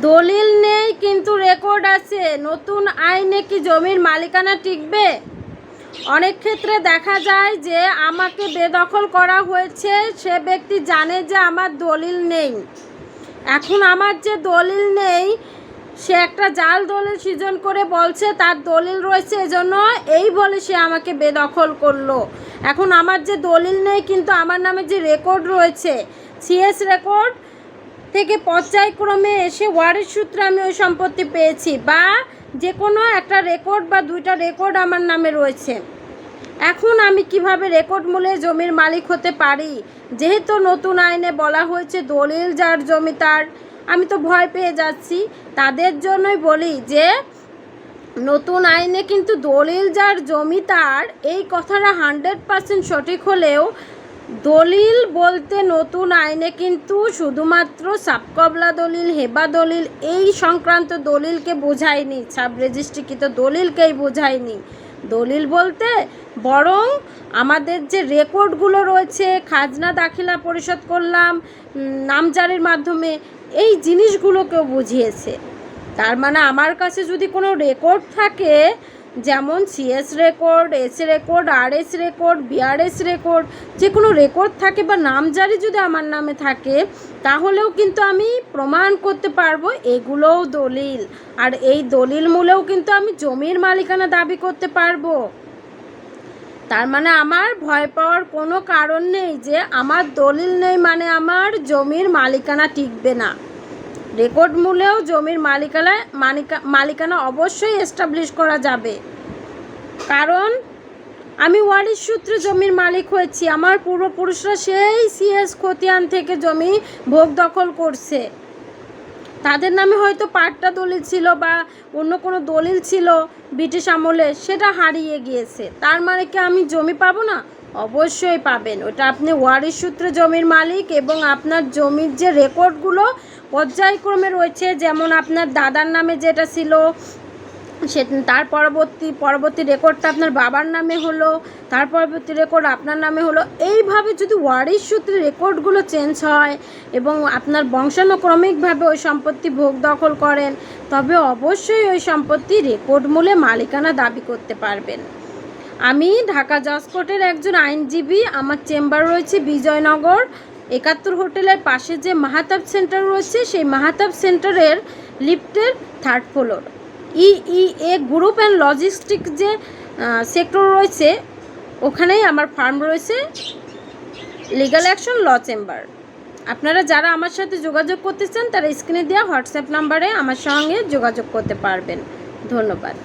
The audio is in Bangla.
দলিল নেই, কিন্তু রেকর্ড আছে। নতুন আইনে কি জমির মালিকানা টিকবে? অনেক ক্ষেত্রে দেখা যায় যে আমাকে বেদখল করা হয়েছে, সে ব্যক্তি জানে যে আমার দলিল নেই। এখন আমার যে দলিল নেই, সে একটা জাল দলিল সৃজন করে বলছে, তার দলিল রয়েছে, এজন্য এই বলে সে আমাকে বেদখল করল। এখন আমার যে দলিল নেই, কিন্তু আমার নামে যে রেকর্ড রয়েছে সিএস রেকর্ড থেকে পর্যায়ক্রমে এসে ওয়ারিশ সূত্রে আমি ওই সম্পত্তি পেয়েছি বা যে কোনো একটা রেকর্ড বা দুইটা রেকর্ড আমার নামে রয়েছে। এখন আমি কীভাবে রেকর্ড মূলে জমির মালিক হতে পারি? যেহেতু নতুন আইনে বলা হয়েছে দলিল যার জমি তার, আমি তো ভয় পেয়ে যাচ্ছি। তাদের জন্যই বলি যে, নতুন আইনে কিন্তু দলিল যার জমি তার, এই কথাটা হান্ড্রেড পার্সেন্ট সঠিক হলেও দলিল বলতে নতুন আইনে কিন্তু শুধুমাত্র সাবকবলা দলিল, হেবা দলিল, এই সংক্রান্ত দলিলকে বোঝায়নি সাব রেজিস্ট্রিকৃত দলিলকেই বোঝায়নি। দলিল বলতে বরং আমাদের যে রেকর্ডগুলো রয়েছে, খাজনা দাখিলা পরিশোধ করলাম নামজারির মাধ্যমে, এই জিনিসগুলোকেও বুঝিয়েছে। তার মানে আমার কাছে যদি কোনো রেকর্ড থাকে যেমন CS record S record R S record BRS record যে কোনো রেকর্ড থাকে বা নামজারি যদি আমার নামে থাকে, তাহলেও কিন্তু আমি প্রমাণ করতে পারব এগুলোও দলিল। আর এই দলিল মূলেও কিন্তু আমি জমির মালিকানা দাবি করতে পারব। তার মানে আমার ভয় পাওয়ার কোনো কারণ নেই যে আমার দলিল নেই মানে আমার জমির মালিকানা টিকবে না। রেকর্ড মূলেও জমির মালিকানা, মালিকা, মালিকানা অবশ্যই এস্টাবলিশ করা যাবে। কারণ আমি ওয়ারিশ সূত্রে জমির মালিক হয়েছি। আমার পূর্বপুরুষরা সেই সিএস খতিয়ান থেকে জমি ভোগ দখল করছে। তাদের নামে হয়তো পাট্টা দলিল ছিল বা অন্য কোনো দলিল ছিল ব্রিটিশ আমলে, সেটা হারিয়ে গিয়েছে। তার মানে কি আমি জমি পাবো না? অবশ্যই পাবেন। ওটা আপনি ওয়ারিশ সূত্রে জমির মালিক এবং আপনার জমির যে রেকর্ডগুলো পর্যায়ক্রমে রয়েছে, যেমন আপনার দাদার নামে যেটা ছিল, সে তার পরবর্তী পরবর্তী রেকর্ডটা আপনার বাবার নামে হলো, তার পরবর্তী রেকর্ড আপনার নামে হলো। এইভাবে যদি ওয়ারিশ সূত্রে রেকর্ডগুলো চেঞ্জ হয় এবং আপনার বংশানুক্রমিকভাবে ওই সম্পত্তি ভোগ দখল করেন, তবে অবশ্যই ওই সম্পত্তি রেকর্ড মূলে মালিকানা দাবি করতে পারবেন। আমি ঢাকা জজ কোর্টের একজন আইনজীবী, আমার চেম্বার রয়েছে বিজয়নগর। একাত্তর হোটেলের পাশে যে মাহাতাব সেন্টার রয়েছে, সেই মাহাতাব সেন্টারের লিফটের থার্ড ফ্লোর ইই এ গ্রুপ অ্যান্ড লজিস্টিক যে সেক্টর রয়েছে, ওখানেই আমার ফার্ম রয়েছে লিগাল অ্যাকশন ল চেম্বার আপনারা যারা আমার সাথে যোগাযোগ করতে চান, তারা স্ক্রিনে দেওয়া হোয়াটসঅ্যাপ নাম্বারে আমার সঙ্গে যোগাযোগ করতে পারবেন। ধন্যবাদ।